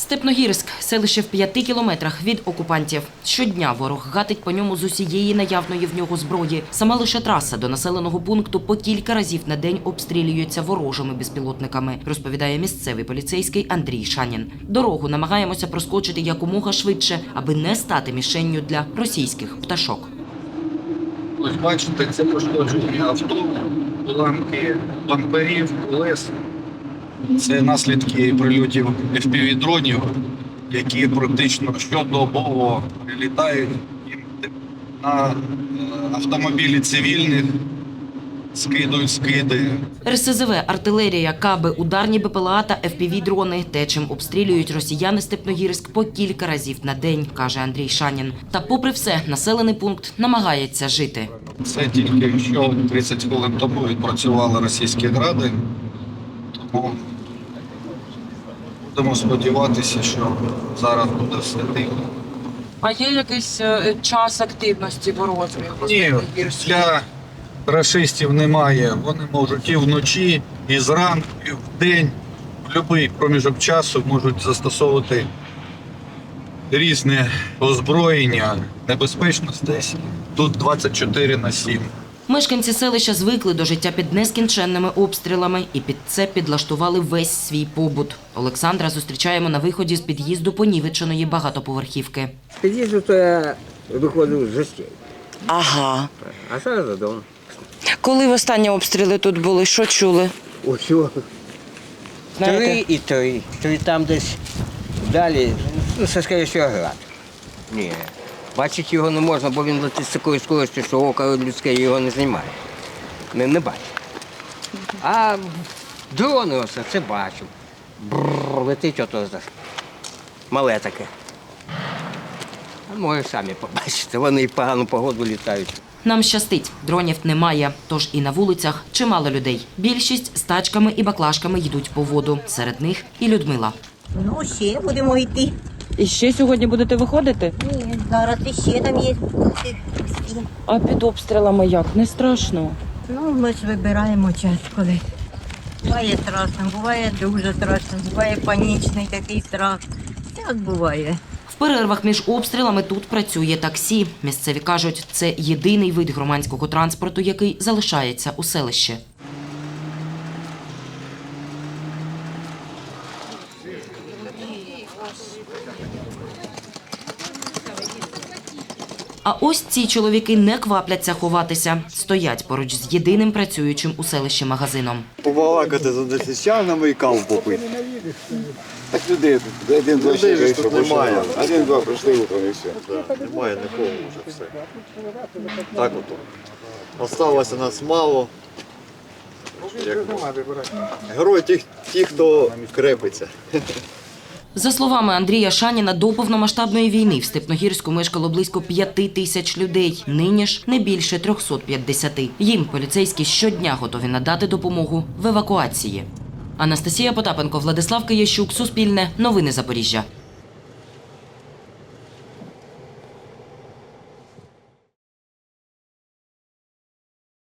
Степногірськ селище в п'яти кілометрах від окупантів. Щодня ворог гатить по ньому з усієї наявної в нього зброї. Сама лише траса до населеного пункту по кілька разів на день обстрілюється ворожими безпілотниками, розповідає місцевий поліцейський Андрій Шанін. Дорогу намагаємося проскочити якомога швидше, аби не стати мішенню для російських пташок. Ось бачите, це пошкоджені авто, уламки бамперів, колес. Це наслідки прильотів FPV-дронів, які практично щодобово прилітають їм на е, автомобілі цивільних, скидують скиди. РСЗВ, артилерія, каби, ударні БПЛА та ФПВ-дрони – те, чим обстрілюють росіяни Степногірськ по кілька разів на день, каже Андрій Шанін. Та попри все, населений пункт намагається жити. Це тільки що 30 хвилин тому відпрацювали російські гради. Тому будемо сподіватися, що зараз буде все тихо. А є якийсь е, час активності ворожої? Ні, для рашистів немає. Вони можуть і вночі, і зранку, і вдень, в будь-який проміжок часу можуть застосовувати різне озброєння. Небезпечність десь тут 24 на 7. Мешканці селища звикли до життя під нескінченними обстрілами і під це підлаштували весь свій побут. Олександра зустрічаємо на виході з під'їзду понівеченої багатоповерхівки. Під'їжджу, то я виходив з гостей. Ага. А зараз додому. Коли в останні обстріли тут були, що чули? Усього. Три і три. Три там десь далі. Ну, це скоріше всього, град. Ні. Бачити його не можна, бо він летить з такою скоростю, що око людське його не знімає. Не, не бачить. А дрони оце, це бачу. Бррр, летить ото за- мале таке. А може самі побачите, вони і в погану погоду літають. Нам щастить, дронів немає, тож і на вулицях чимало людей. Більшість з тачками і баклажками йдуть по воду. Серед них і Людмила. Ну, ще будемо йти. І ще сьогодні будете виходити? Ні, зараз іще там є. А під обстрілами як? Не страшно. Ну, ми ж вибираємо час, коли. Буває страшно, буває дуже страшно, буває панічний такий страх. Так буває. В перервах між обстрілами тут працює таксі. Місцеві кажуть, це єдиний вид громадського транспорту, який залишається у селищі. А ось ці чоловіки не квапляться ховатися, стоять поруч з єдиним працюючим у селищі магазином. побалакати з односельчанами і каву попити. Так людей тут один-два ще вийшов, немає. Один-два прийшли утром і все. Немає нікого вже все. Так от. Осталося нас мало. Як... Герої ті, ті, хто крепиться. За словами Андрія Шаніна, до повномасштабної війни в Степногірську мешкало близько п'яти тисяч людей. Нині ж не більше 350. Їм поліцейські щодня готові надати допомогу в евакуації. Анастасія Потапенко, Владислав Киящук, Суспільне, Новини Запоріжжя.